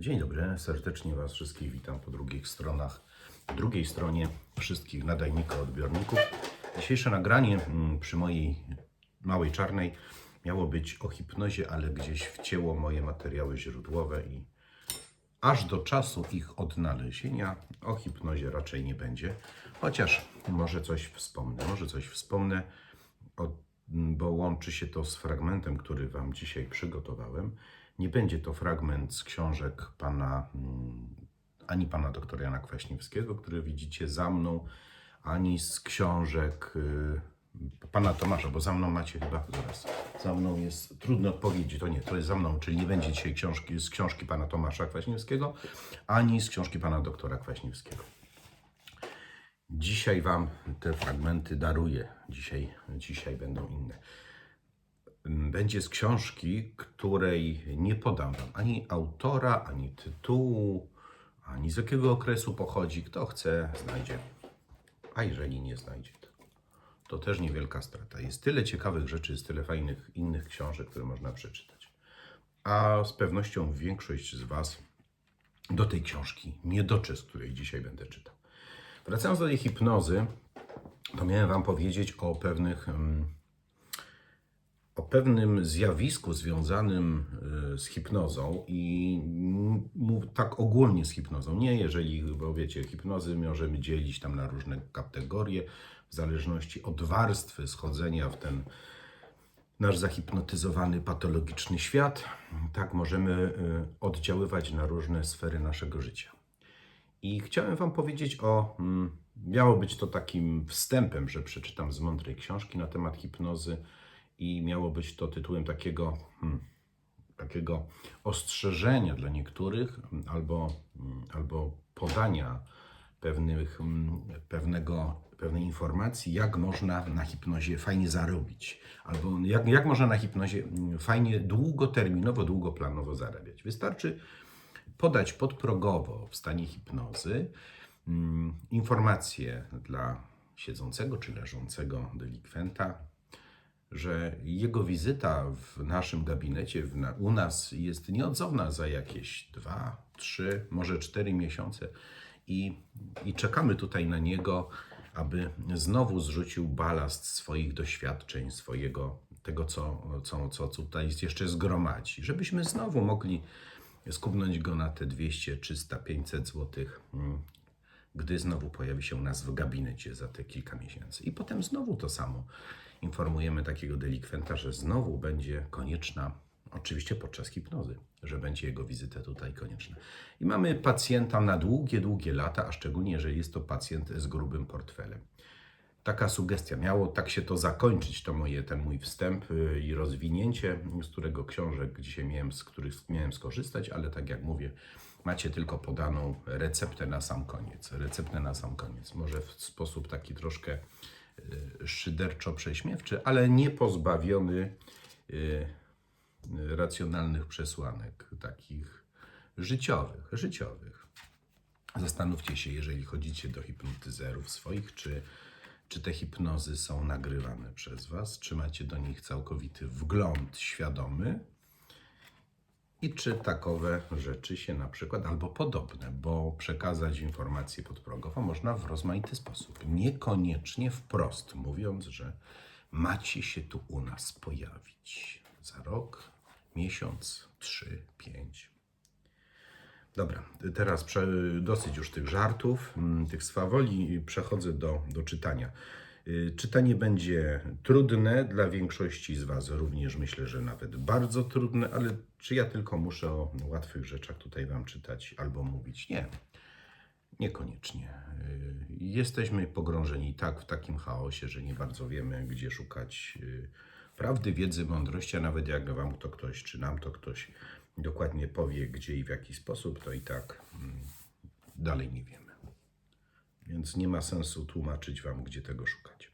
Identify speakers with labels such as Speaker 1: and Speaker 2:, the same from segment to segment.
Speaker 1: Dzień dobry, serdecznie Was wszystkich witam po drugich stronach, drugiej stronie wszystkich nadajnika odbiorników. Dzisiejsze nagranie mm, przy mojej małej czarnej miało być o hipnozie, ale gdzieś wcięło moje materiały źródłowe i aż do czasu ich odnalezienia o hipnozie raczej nie będzie. Chociaż może coś wspomnę, może coś wspomnę, bo łączy się to z fragmentem, który Wam dzisiaj przygotowałem. Nie będzie to fragment z książek pana, mm, ani pana doktora Jana Kwaśniewskiego, który widzicie za mną, ani z książek y, pana Tomasza, bo za mną macie chyba, zaraz, za mną jest, trudno odpowiedzieć, to nie, to jest za mną, czyli nie będzie dzisiaj książki, z książki pana Tomasza Kwaśniewskiego, ani z książki pana doktora Kwaśniewskiego. Dzisiaj Wam te fragmenty daruję. Dzisiaj, dzisiaj będą inne. Będzie z książki, której nie podam Wam ani autora, ani tytułu, ani z jakiego okresu pochodzi. Kto chce, znajdzie. A jeżeli nie znajdzie, to, to też niewielka strata. Jest tyle ciekawych rzeczy, jest tyle fajnych innych książek, które można przeczytać. A z pewnością większość z Was do tej książki nie dotrze, z której dzisiaj będę czytał. Wracając do tej hipnozy, to miałem Wam powiedzieć o pewnych, em, o pewnym zjawisku związanym y, z hipnozą i tak ogólnie z hipnozą. Nie jeżeli, bo wiecie, hipnozy możemy dzielić tam na różne kategorie w zależności od warstwy schodzenia w ten nasz zahipnotyzowany, patologiczny świat. Tak możemy y, oddziaływać na różne sfery naszego życia. I chciałem Wam powiedzieć o. mm, Miało być to takim wstępem, że przeczytam z mądrej książki na temat hipnozy, i miało być to tytułem takiego, hmm, takiego ostrzeżenia dla niektórych, mm, albo, mm, albo podania pewnych, mm, pewnego, pewnej informacji, jak można na hipnozie fajnie zarobić, albo jak, jak można na hipnozie fajnie długoterminowo, długoplanowo zarabiać. Wystarczy podać podprogowo w stanie hipnozy informacje dla siedzącego czy leżącego delikwenta, że jego wizyta w naszym gabinecie, w na, u nas jest nieodzowna za jakieś dwa, trzy, może cztery miesiące i, i czekamy tutaj na niego, aby znowu zrzucił balast swoich doświadczeń, swojego tego, co, co, co tutaj jeszcze zgromadzi, żebyśmy znowu mogli skubnąć go na te 200, 300, 500 złotych, mm, gdy znowu pojawi się u nas w gabinecie za te kilka miesięcy. I potem znowu to samo. Informujemy takiego delikwenta, że znowu będzie konieczna, oczywiście podczas hipnozy, że będzie jego wizyta tutaj konieczna. I mamy pacjenta na długie, długie lata, a szczególnie jeżeli jest to pacjent z grubym portfelem. Taka sugestia. Miało tak się to zakończyć, to moje, ten mój wstęp y, i rozwinięcie, z którego książek dzisiaj miałem, z których miałem skorzystać, ale tak jak mówię, macie tylko podaną receptę na sam koniec. Receptę na sam koniec. Może w sposób taki troszkę szyderczo-prześmiewczy, ale nie pozbawiony y, racjonalnych przesłanek, takich życiowych, życiowych. Zastanówcie się, jeżeli chodzicie do hipnotyzerów swoich, czy, czy te hipnozy są nagrywane przez Was, czy macie do nich całkowity wgląd świadomy i czy takowe rzeczy się na przykład, albo podobne, bo przekazać informację podprogowo można w rozmaity sposób. Niekoniecznie wprost, mówiąc, że macie się tu u nas pojawić za rok, miesiąc, trzy, pięć. Dobra, teraz dosyć już tych żartów, mm, tych swawoli przechodzę do, do czytania. Y, Czytanie będzie trudne dla większości z Was, również myślę, że nawet bardzo trudne, ale czy ja tylko muszę o łatwych rzeczach tutaj Wam czytać albo mówić? Nie, niekoniecznie. Y, Jesteśmy pogrążeni tak w takim chaosie, że nie bardzo wiemy, gdzie szukać y, prawdy, wiedzy, mądrości, a nawet jak Wam to ktoś, czy nam to ktoś dokładnie powie, gdzie i w jaki sposób, to i tak mm, dalej nie wiemy. Więc nie ma sensu tłumaczyć Wam, gdzie tego szukać.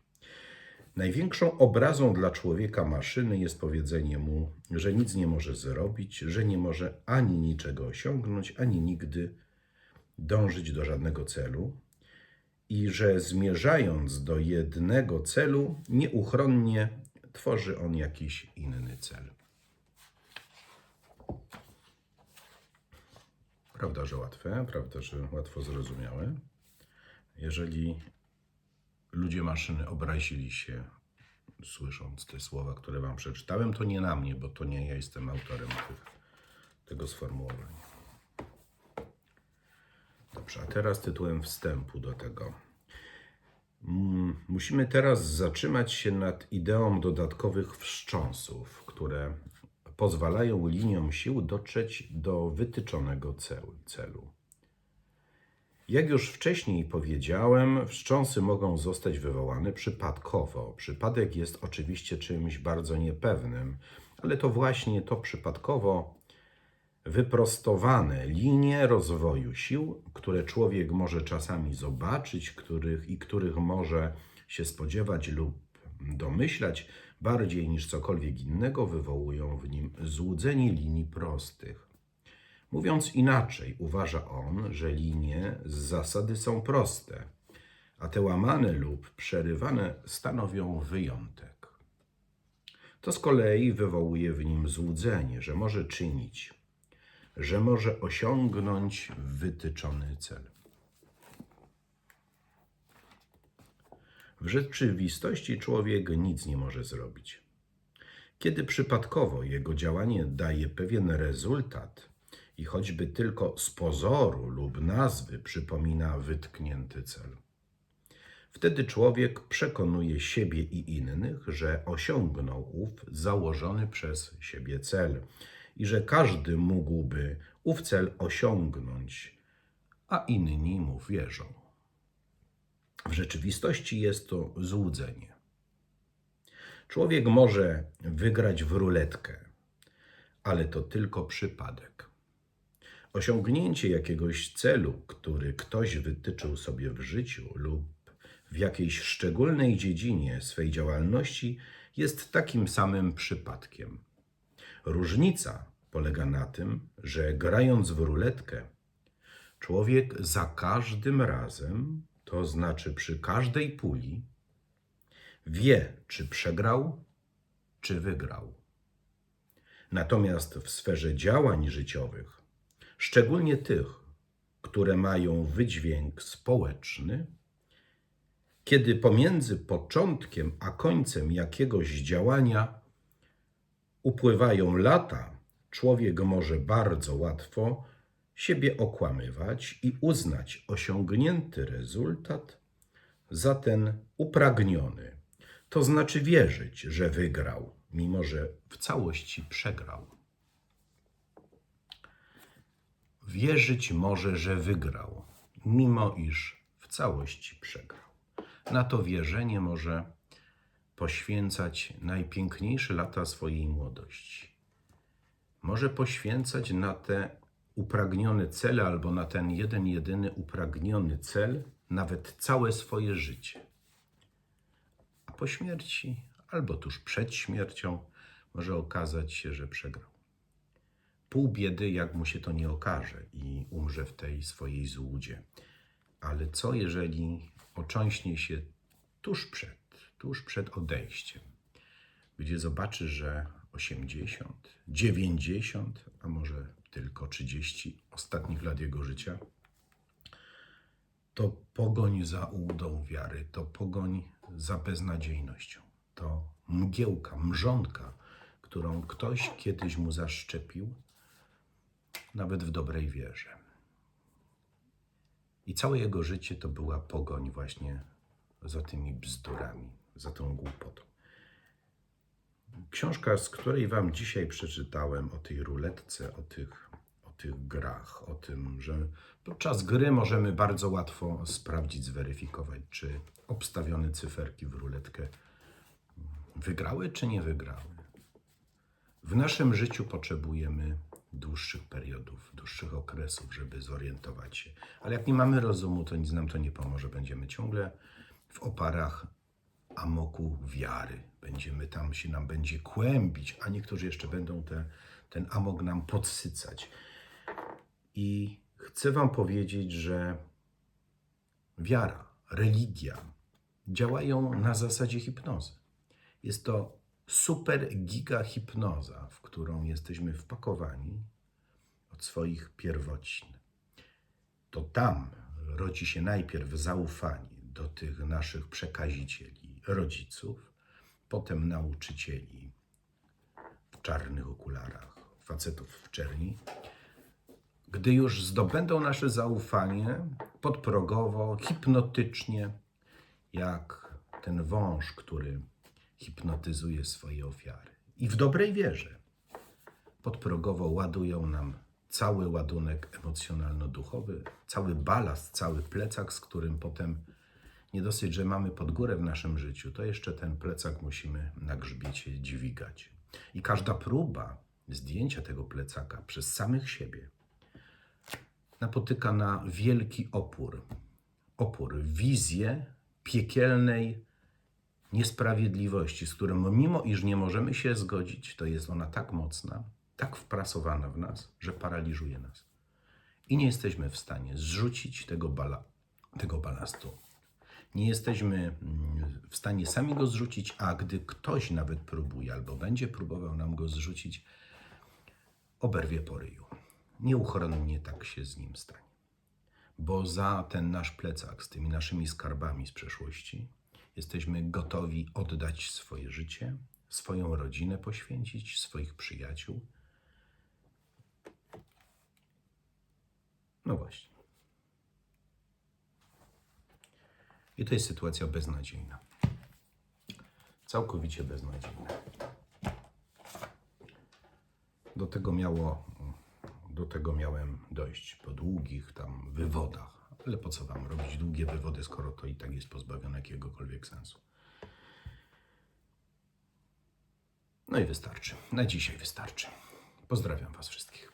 Speaker 1: Największą obrazą dla człowieka maszyny jest powiedzenie mu, że nic nie może zrobić, że nie może ani niczego osiągnąć, ani nigdy dążyć do żadnego celu i że zmierzając do jednego celu, nieuchronnie tworzy on jakiś inny cel. Prawda, że łatwe, prawda, że łatwo zrozumiałe. Jeżeli ludzie maszyny obrazili się, słysząc te słowa, które Wam przeczytałem, to nie na mnie, bo to nie ja jestem autorem tych, tego sformułowania. Dobrze, a teraz tytułem wstępu do tego. Mm, Musimy teraz zatrzymać się nad ideą dodatkowych wstrząsów, które pozwalają liniom sił dotrzeć do wytyczonego celu. Jak już wcześniej powiedziałem, wstrząsy mogą zostać wywołane przypadkowo. Przypadek jest oczywiście czymś bardzo niepewnym, ale to właśnie to przypadkowo wyprostowane linie rozwoju sił, które człowiek może czasami zobaczyć, których i których może się spodziewać lub domyślać, bardziej niż cokolwiek innego wywołują w nim złudzenie linii prostych. Mówiąc inaczej, uważa on, że linie z zasady są proste, a te łamane lub przerywane stanowią wyjątek. To z kolei wywołuje w nim złudzenie, że może czynić, że może osiągnąć wytyczony cel. W rzeczywistości człowiek nic nie może zrobić. Kiedy przypadkowo jego działanie daje pewien rezultat i choćby tylko z pozoru lub nazwy przypomina wytknięty cel, wtedy człowiek przekonuje siebie i innych, że osiągnął ów założony przez siebie cel i że każdy mógłby ów cel osiągnąć, a inni mu wierzą. W rzeczywistości jest to złudzenie. Człowiek może wygrać w ruletkę, ale to tylko przypadek. Osiągnięcie jakiegoś celu, który ktoś wytyczył sobie w życiu lub w jakiejś szczególnej dziedzinie swej działalności, jest takim samym przypadkiem. Różnica polega na tym, że grając w ruletkę, człowiek za każdym razem, to znaczy przy każdej puli, wie, czy przegrał, czy wygrał. Natomiast w sferze działań życiowych, szczególnie tych, które mają wydźwięk społeczny, kiedy pomiędzy początkiem a końcem jakiegoś działania upływają lata, człowiek może bardzo łatwo siebie okłamywać i uznać osiągnięty rezultat za ten upragniony. To znaczy wierzyć, że wygrał, mimo że w całości przegrał. Wierzyć może, że wygrał, mimo iż w całości przegrał. Na to wierzenie może poświęcać najpiękniejsze lata swojej młodości. Może poświęcać na te upragnione cele albo na ten jeden, jedyny upragniony cel nawet całe swoje życie. A po śmierci albo tuż przed śmiercią może okazać się, że przegrał. Pół biedy, jak mu się to nie okaże i umrze w tej swojej złudzie. Ale co jeżeli ocząśnie się tuż przed, tuż przed odejściem, gdzie zobaczy, że 80, 90, a może tylko 30 ostatnich lat jego życia, to pogoń za ułudą wiary, to pogoń za beznadziejnością, to mgiełka, mrzonka, którą ktoś kiedyś mu zaszczepił, nawet w dobrej wierze. I całe jego życie to była pogoń właśnie za tymi bzdurami, za tą głupotą. Książka, z której Wam dzisiaj przeczytałem o tej ruletce, o tych, o tych grach, o tym, że podczas gry możemy bardzo łatwo sprawdzić, zweryfikować, czy obstawione cyferki w ruletkę wygrały, czy nie wygrały. W naszym życiu potrzebujemy dłuższych periodów, dłuższych okresów, żeby zorientować się. Ale jak nie mamy rozumu, to nic nam to nie pomoże. Będziemy ciągle w oparach amoku wiary. Będziemy tam się nam będzie kłębić, a niektórzy jeszcze będą te, ten amok nam podsycać. I chcę Wam powiedzieć, że wiara, religia działają na zasadzie hipnozy. Jest to super giga hipnoza, w którą jesteśmy wpakowani od swoich pierwocin. to tam rodzi się najpierw zaufanie do tych naszych przekazicieli, rodziców, potem nauczycieli w czarnych okularach, facetów w czerni. Gdy już zdobędą nasze zaufanie, podprogowo, hipnotycznie, jak ten wąż, który hipnotyzuje swoje ofiary. I w dobrej wierze podprogowo ładują nam cały ładunek emocjonalno-duchowy, cały balast, cały plecak, z którym potem nie dosyć, że mamy pod górę w naszym życiu, to jeszcze ten plecak musimy na grzbiecie dźwigać. I każda próba zdjęcia tego plecaka przez samych siebie napotyka na wielki opór. Opór, wizję piekielnej niesprawiedliwości, z którą mimo iż nie możemy się zgodzić, to jest ona tak mocna, tak wprasowana w nas, że paraliżuje nas. I nie jesteśmy w stanie zrzucić tego, bala, tego balastu. Nie jesteśmy mm, w stanie sami go zrzucić, a gdy ktoś nawet próbuje albo będzie próbował nam go zrzucić, oberwie po ryju. Nieuchronnie tak się z nim stanie. Bo za ten nasz plecak z tymi naszymi skarbami z przeszłości jesteśmy gotowi oddać swoje życie, swoją rodzinę poświęcić, swoich przyjaciół. No właśnie. I to jest sytuacja beznadziejna. Całkowicie beznadziejna. Do tego miało, do tego miałem dojść po długich tam wywodach. Ale po co wam robić długie wywody, skoro to i tak jest pozbawione jakiegokolwiek sensu? No i wystarczy. Na dzisiaj wystarczy. Pozdrawiam was wszystkich.